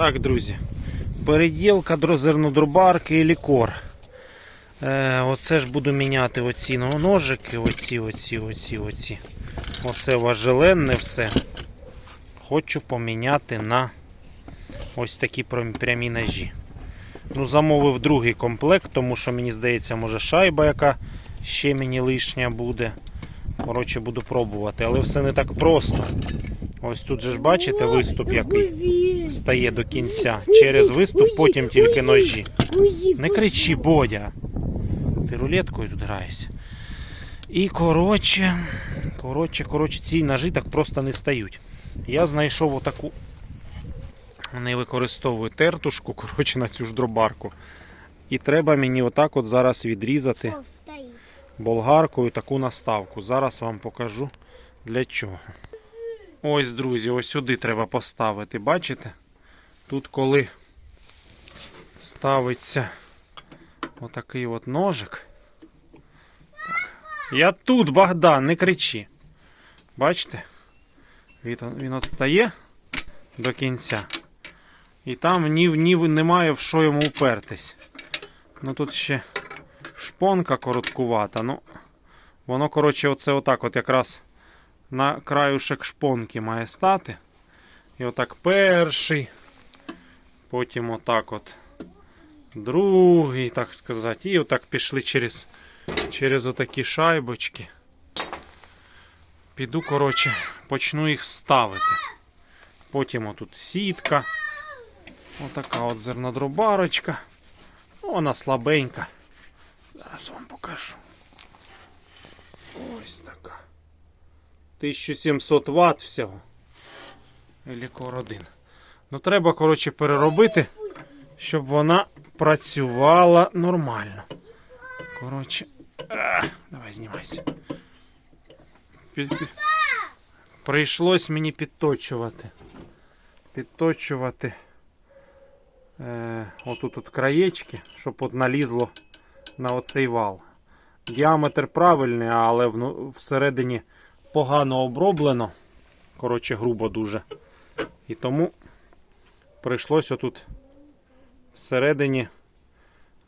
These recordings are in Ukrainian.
Так, друзі. Переділка до зернодрубарки і лікор. Е, оце ж буду міняти оці ножики, оці, оці, оці, оці. Оце важеленне все. Хочу поміняти на ось такі прямі ножі. Ну, замовив другий комплект, тому що мені здається, може шайба, яка ще мені лишня буде. Коротше, буду пробувати, але все не так просто. Ось тут же ж бачите виступ, який стає до кінця. Через виступ потім тільки ножі. Не кричи, Бодя. Ти рулеткою тут граєшся. І коротше, коротше, коротше, ці ножі так просто не стають. Я знайшов отаку. Не використовую тертушку, коротше, на цю ж дробарку. І треба мені отак от зараз відрізати болгаркою таку наставку. Зараз вам покажу для чого. Ось, друзі, ось сюди треба поставити. Бачите? Тут коли ставиться отакий от ножик. Я тут, Богдан, не кричи. Бачите? Він, він от стає до кінця. І там ні, ні, немає в що йому упертись. Ну тут ще шпонка короткувата. Ну, воно, коротше, оце отак от якраз на краюшек шпонки має стати. І отак перший. Потім отак от другий, так сказати. І отак пішли через, через отакі шайбочки. Піду, коротше, почну їх ставити. Потім отут сітка. Отака от зернодробарочка. Вона слабенька. Зараз вам покажу. Ось така. 1700 Вт всього. Елікор 1. Ну треба, коротше, переробити, щоб вона працювала нормально. Коротше. Давай знімайся. Під. Прийшлось мені підточувати. Підточувати е, отут от краєчки, щоб от налізло на оцей вал. Діаметр правильний, але всередині погано оброблено. Коротше, грубо дуже. І тому прийшлось отут всередині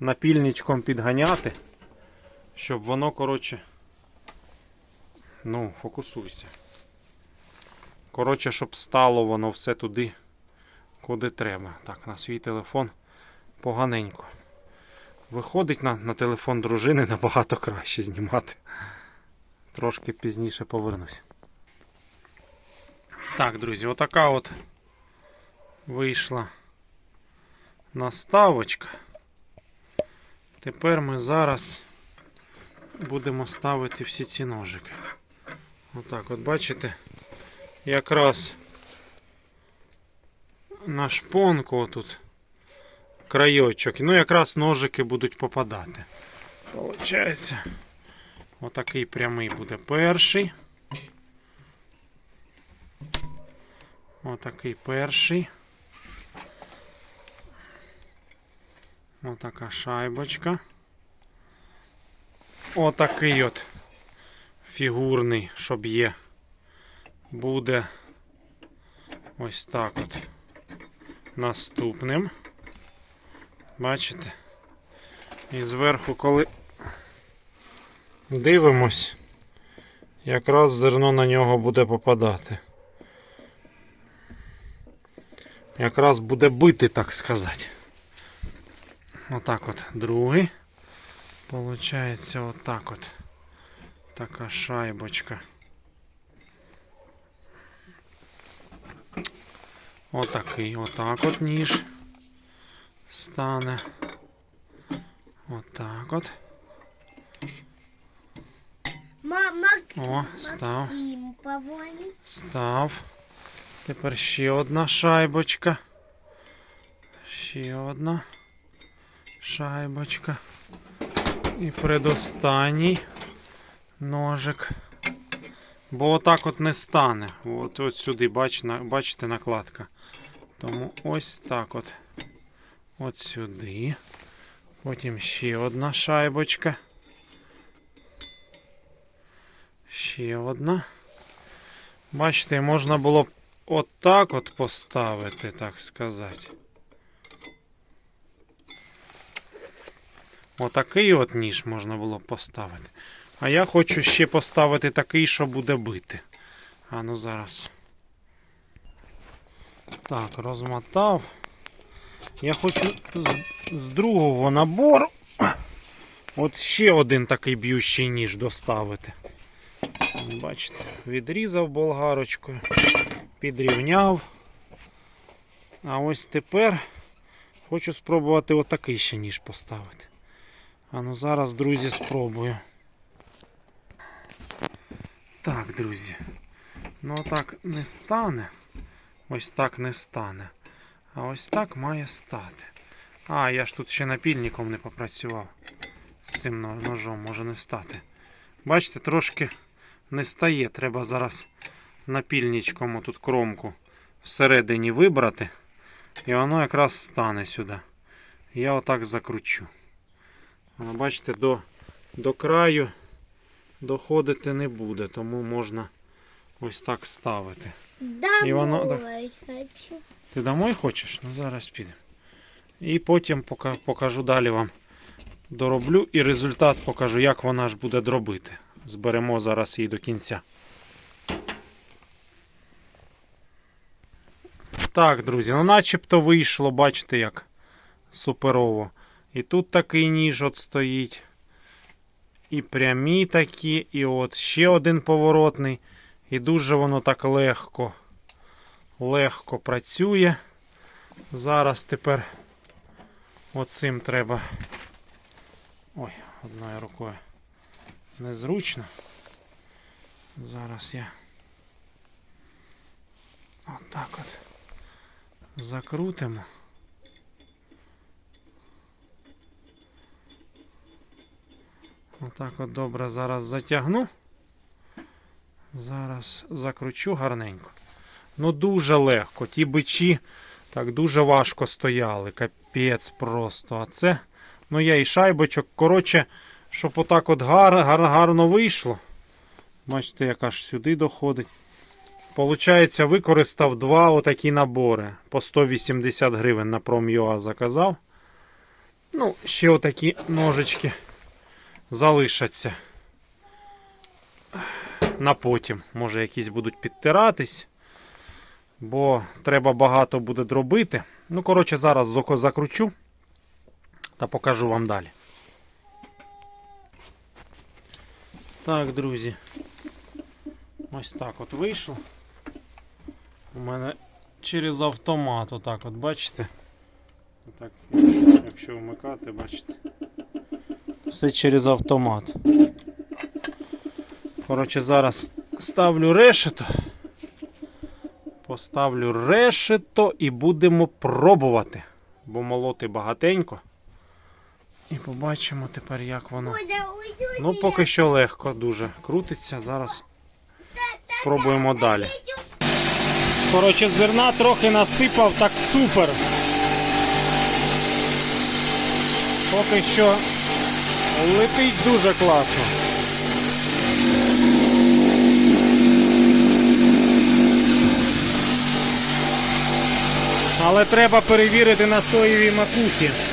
напільничком підганяти, щоб воно, коротше, ну, фокусуйся. Коротше, щоб стало воно все туди, куди треба. Так, на свій телефон поганенько. Виходить на, на телефон дружини набагато краще знімати. Трошки пізніше повернусь. Так, друзі, отака от вийшла наставочка. Тепер ми зараз будемо ставити всі ці ножики. Отак, от бачите, якраз на шпонку тут крайочок. Ну, якраз ножики будуть попадати. Получається. Отакий прямий буде перший. Отакий перший. Отака шайбочка. Отакий от фігурний, щоб є. Буде ось так от наступним. Бачите? І зверху, коли дивимось, якраз зерно на нього буде попадати. Якраз буде бити, так сказати. Отак от другий. Получається отак от. Така шайбочка. Отакий, отак от ніж стане. Отак от. О, став. Став. Тепер ще одна шайбочка. Ще одна шайбочка. І предостанній ножик. Бо отак от не стане. От, от сюди, бач, на, бачите, накладка. Тому ось так от. От сюди. Потім ще одна шайбочка. Ще одна. Бачите, можна було б отак от поставити, так сказати. Отакий от ніж можна було б поставити. А я хочу ще поставити такий, що буде бити. А ну зараз. Так, розмотав. Я хочу з, з другого набору. От ще один такий б'ющий ніж доставити. Бачите, відрізав болгарочкою, підрівняв. А ось тепер хочу спробувати отакий ще ніж поставити. А ну зараз, друзі, спробую. Так, друзі. Ну так не стане. Ось так не стане. А ось так має стати. А, я ж тут ще напільником не попрацював. З цим ножом може не стати. Бачите, трошки не стає. Треба зараз напільничком тут кромку всередині вибрати. І воно якраз стане сюди. Я отак закручу. Воно, бачите, до, до краю доходити не буде, тому можна ось так ставити. Домой И оно, да. хочу. Ти домой хочеш? Ну зараз підемо. І потім покажу далі вам. Дороблю і результат покажу, як вона ж буде дробити. Зберемо зараз її до кінця. Так, друзі, ну начебто вийшло, бачите, як суперово. І тут такий ніж от стоїть. І прямі такі, і от ще один поворотний. І дуже воно так легко легко працює. Зараз тепер оцим треба. Ой, одною рукою незручно. Зараз я отак от закрутимо. Отак от добре зараз затягну. Зараз закручу гарненько. Ну дуже легко. Ті бичі так дуже важко стояли. Капець просто. А це, ну я і шайбочок. Коротше, щоб отак от гар, гар, гарно вийшло. Бачите, яка ж сюди доходить. Получається, використав два отакі набори. По 180 гривень на Prom.ua заказав. Ну, ще отакі ножички залишаться. На потім. Може, якісь будуть підтиратись бо треба багато буде дробити. Ну, коротше, зараз закручу та покажу вам далі. Так, друзі. Ось так от вийшло. У мене через автомат, отак от бачите. Отак, якщо вмикати, бачите. Все через автомат. Коротше, зараз ставлю решето. Поставлю решето і будемо пробувати. Бо молоти багатенько. І побачимо тепер, як воно. Ну, поки що легко дуже крутиться. Зараз спробуємо далі. Коротше, зерна трохи насипав, так супер. Поки що летить дуже класно. Але треба перевірити на соєвій макухі.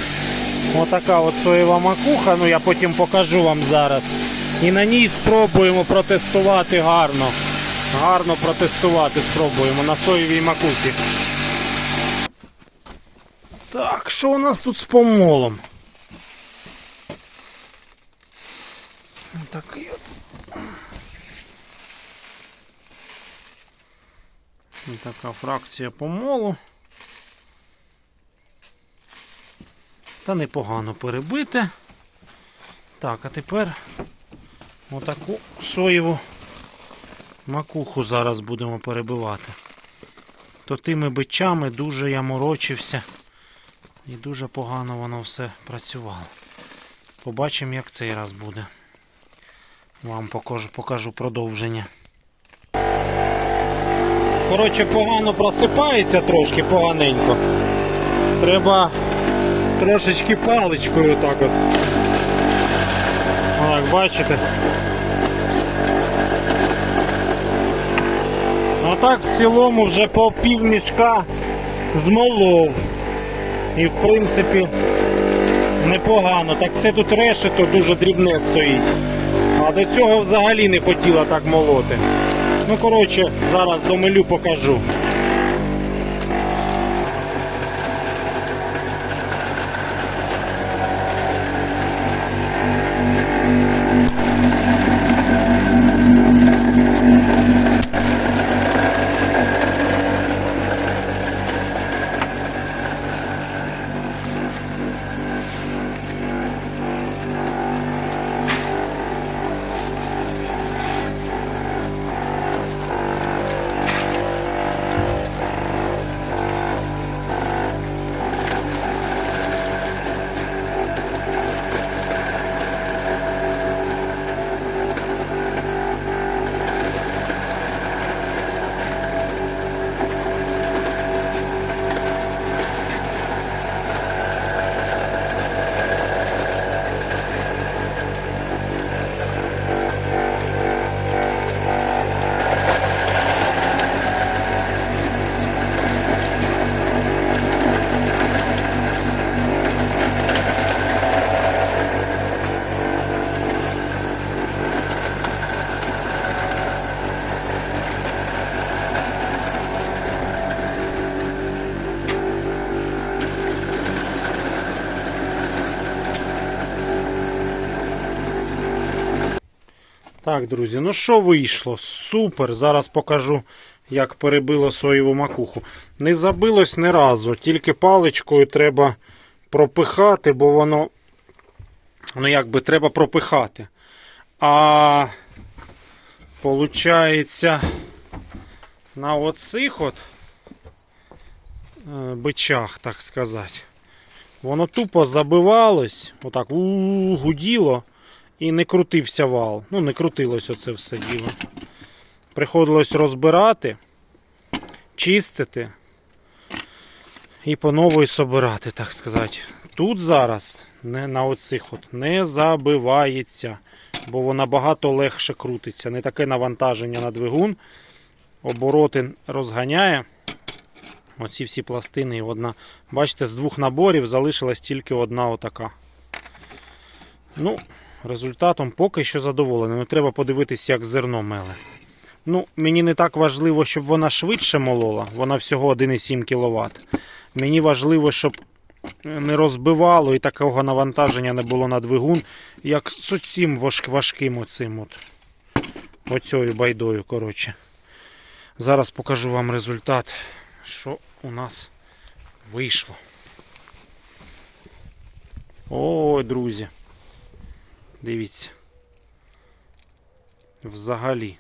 Отака от соєва макуха, ну я потім покажу вам зараз. І на ній спробуємо протестувати гарно. Гарно протестувати спробуємо на соєвій макухі. Так, що у нас тут з помолом? Такий от. Така фракція помолу. Та непогано перебите. Так, а тепер отаку соєву макуху зараз будемо перебивати. То тими бичами дуже я морочився і дуже погано воно все працювало. Побачимо, як цей раз буде. Вам покажу, покажу продовження. Коротше, погано просипається трошки поганенько. Треба трошечки паличкою так от. Так, бачите. Ну так в цілому вже по пів мішка змолов. І в принципі непогано. Так це тут решето дуже дрібне стоїть. А до цього взагалі не хотіла так молоти. Ну, коротше, зараз домилю покажу. Так, друзі, ну що вийшло? Супер! Зараз покажу, як перебило соєву макуху. Не забилось ні разу, тільки паличкою треба пропихати, бо воно. Ну, якби треба пропихати. А получається, на оцих от е, бичах, так сказати, воно тупо забивалось, отак у гуділо. І не крутився вал. Ну, не крутилось оце все діло. Приходилось розбирати, чистити і по новій собирати, так сказати. Тут зараз не на оцих от не забивається, бо воно набагато легше крутиться. Не таке навантаження на двигун. Обороти розганяє. Оці всі пластини і одна. Бачите, з двох наборів залишилась тільки одна отака. Ну, результатом поки що задоволений. Ну, треба подивитися, як зерно меле. Ну, мені не так важливо, щоб вона швидше молола. Вона всього 1,7 кВт. Мені важливо, щоб не розбивало і такого навантаження не було на двигун, як з цим важким оцим от. Оцею байдою, коротше. Зараз покажу вам результат, що у нас вийшло. Ой, друзі. Дивіться. Взагалі.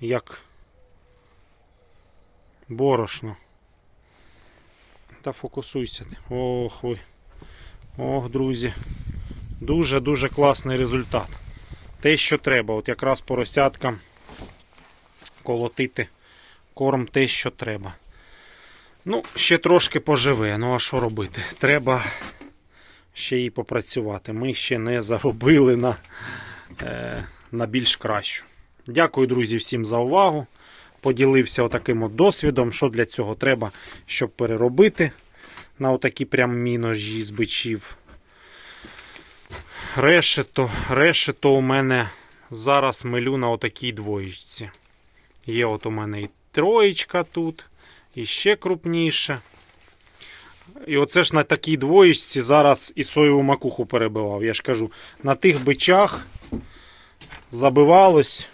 Як борошно. Та фокусуйся. Ох ви. Ох, друзі. Дуже-дуже класний результат. Те, що треба. От якраз поросяткам колотити корм те, що треба. Ну, ще трошки поживе. Ну, а що робити? Треба ще і попрацювати. Ми ще не заробили на, е, на більш кращу. Дякую, друзі, всім за увагу. Поділився отаким от досвідом, що для цього треба, щоб переробити на отакі прям міножі з бичів. Решето, решето у мене зараз милю на отакій двоєчці. Є от у мене і троєчка тут, і ще крупніше. І оце ж на такій двоєчці зараз і соєву макуху перебивав. Я ж кажу, на тих бичах забивалось,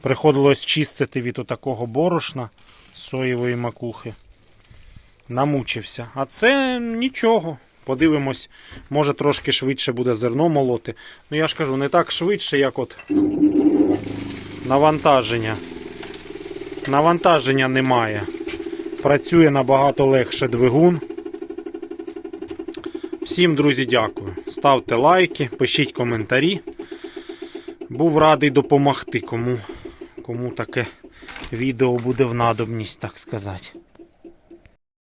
приходилось чистити від отакого борошна соєвої макухи. Намучився. А це нічого. Подивимось, може трошки швидше буде зерно молоти. Ну я ж кажу, не так швидше, як от навантаження. Навантаження немає. Працює набагато легше двигун. Всім, друзі, дякую. Ставте лайки, пишіть коментарі. Був радий допомогти, кому, кому таке відео буде в надобність, так сказати.